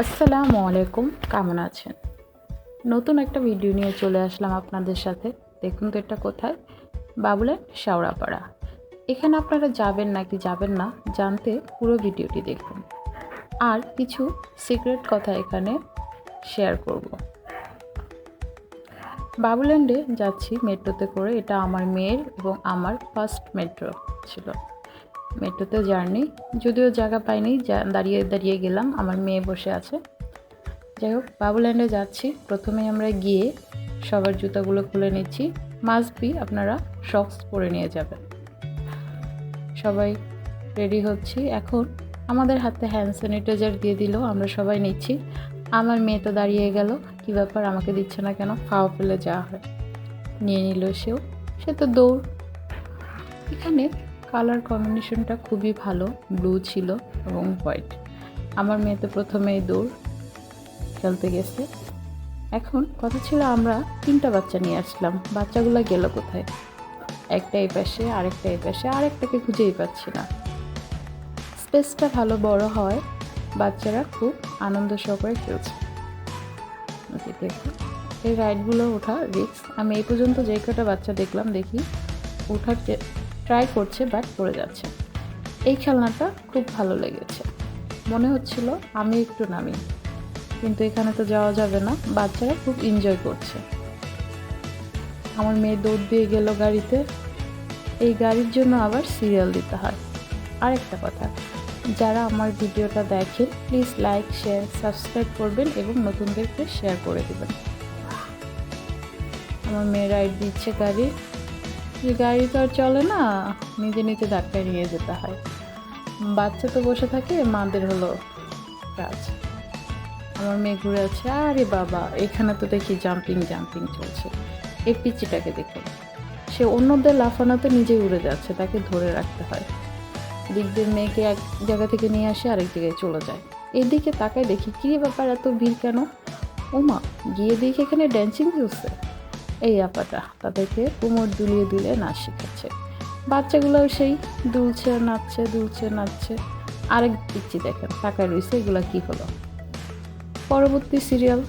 আসসালামু আলাইকুম, কেমন আছেন? নতুন একটা ভিডিও নিয়ে চলে আসলাম আপনাদের সাথে। দেখুন তো এটা কোথায়? বাবুলের শাওড়াপাড়া। এখানে আপনারা যাবেন নাকি যাবেন না, জানতে পুরো ভিডিওটি দেখুন। আর কিছু সিক্রেট কথা এখানে শেয়ার করব। বাবুল্যান্ডে যাচ্ছি মেট্রোতে করে। এটা আমার মেয়ের এবং আমার ফার্স্ট মেট্রো ছিল। মেট্রোতে জার্নি যদিও জায়গা পাইনি দাঁড়িয়ে দাঁড়িয়ে গেলাম, আমার মেয়ে বসে আছে। যাই হোক, বাবুল্যান্ডে যাচ্ছি, প্রথমে আমরা গিয়ে সবার জুতাগুলো খুলে নিচ্ছি। মাস্ট বি আপনারা শক্স পরে নিয়ে যাবেন। সবাই রেডি হচ্ছি। এখন আমাদের হাতে হ্যান্ড স্যানিটাইজার দিয়ে দিল, আমরা সবাই নিচ্ছি। আমার মেয়ে তো দাঁড়িয়ে গেল, কী ব্যাপার, আমাকে দিচ্ছে না কেন? খাওয়া ফেলে যাওয়া হয়। নিয়ে নিল সেও। সে তো দৌড়। এখানে কালার কম্বিনেশনটা খুবই ভালো ব্লু ছিল এবং হোয়াইট আমার মেয়ে তো প্রথমেই দৌড় খেলতে গেছে। এখন কথা ছিল আমরা তিনটা বাচ্চা নিয়ে আসলাম। বাচ্চাগুলো গেল কোথায়? একটা এই পাশে, আরেকটা এই পাশে, আরেকটাকে খুঁজেই পাচ্ছি না। স্পেসটা ভালো বড় হয়, বাচ্চারা খুব আনন্দ সহকারে খেলছে। এই রাইডগুলো ওঠা রিক্স আমি এই পর্যন্ত যে কটা বাচ্চা দেখলাম, দেখি ওঠার ট্রাই করছে বাট পড়ে যাচ্ছে। এই খেলনাটা খুব ভালো লেগেছে। মনে হচ্ছিল আমি একটু নামি। কিন্তু এখানে তো যাওয়া যাবে না, বাচ্চারা খুব এনজয় করছে। আমার মেয়ে দৌড় দিয়ে গেল গাড়িতে। এই গাড়ির জন্য আবার সিরিয়াল দিতে হয়। আরেকটা কথা, যারা আমার ভিডিওটা দেখেন প্লিজ লাইক শেয়ার সাবস্ক্রাইব করবেন এবং নতুনদেরকে শেয়ার করে দেবেন। আমার মেয়ে রাইড দিচ্ছে গাড়ি। যে গাড়ি তো আর চলে না, নিজে নিজে ধাক্কায় নিয়ে যেতে হয়। বাচ্চা তো বসে থাকে, মাদের হলো কাজ। আমার মেয়ে ঘুরে আছে, আরে বাবা, এখানে তো দেখি জাম্পিং জাম্পিং চলছে। এই পিচিটাকে দেখুন। সে অন্যদের লাফানোতে নিজে উড়ে যাচ্ছে, তাকে ধরে রাখতে হয়। দিক দিয়ে মেয়েকে এক জায়গা থেকে নিয়ে আসে, আরেক জায়গায় চলে যায়। এদিকে তাকায় দেখি, কী ব্যাপার, এত ভিড় কেন? ওমা, গিয়ে দেখি এখানে ড্যান্সিং চলছে এই আপাটা, তাদেরকে কোমর দুলিয়ে দুলিয়ে নাচ শেখাচ্ছে। বাচ্চাগুলোও সেই দুলছে, নাচছে দুলছে, নাচছে। আরেক দিচ্ছি দেখেন, তাকায় রয়েছে, এগুলো কি হলো? পরবর্তী সিরিয়াল,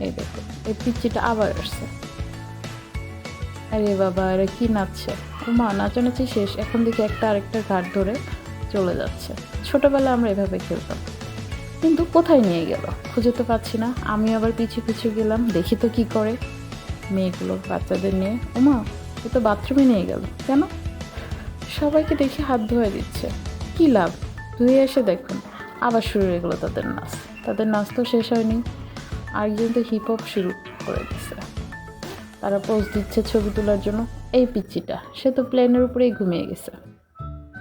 এই দেখো, এই পিচ্চিটা আবার আসছে। আরে বাবা আরে কি নাচছে? মা নাচানাচি শেষ, এখন দেখি একটা আরেকটা ঘাট ধরে চলে যাচ্ছে। ছোটবেলায় আমরা এভাবে খেলতাম। কিন্তু কোথায় নিয়ে গেল? খুঁজে তো পাচ্ছি না। আমি আবার পিছু পিছু গেলাম, দেখি তো কি করে। মেয়েগুলো, বাচ্চাদের নিয়ে। ওমা ও তো বাথরুমে নিয়ে গেল। কেন? সবাইকে দেখে হাত ধোয়া দিচ্ছে। কি লাভ? ধুয়ে এসে দেখুন, আবার শুরু হয়ে গেলো তাদের নাচ। তাদের নাচ তো শেষ হয়নি। আরেকজন তো হিপ হপ শুরু করে দিচ্ছে তারা পোজ দিচ্ছে ছবি তোলার জন্য। এই পিচ্চিটা, সে তো প্লেনের উপরেই ঘুমিয়ে গেছে।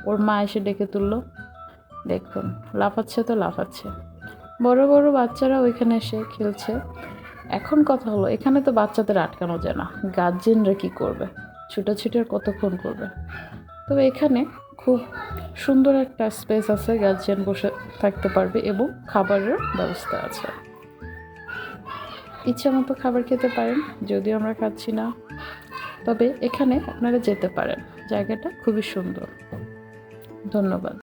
ওর মা এসে ডেকে তুললো, দেখুন, লাফাচ্ছে তো লাফাচ্ছে। বড় বড় বাচ্চারা ওইখানে এসে খেলছে। এখন কথা হলো, এখানে তো বাচ্চাদের আটকানো যায় না। গার্জেনরা কী করবে? ছুটোছুটি আর কতক্ষণ করবে? তবে এখানে খুব সুন্দর একটা স্পেস আছে গার্জিয়ান বসে থাকতে পারবে এবং খাবারের ব্যবস্থা আছে। ইচ্ছা মতো খাবার খেতে পারেন, যদিও আমরা খাচ্ছি না। তবে এখানে আপনারা যেতে পারেন, জায়গাটা খুবই সুন্দর। ধন্যবাদ।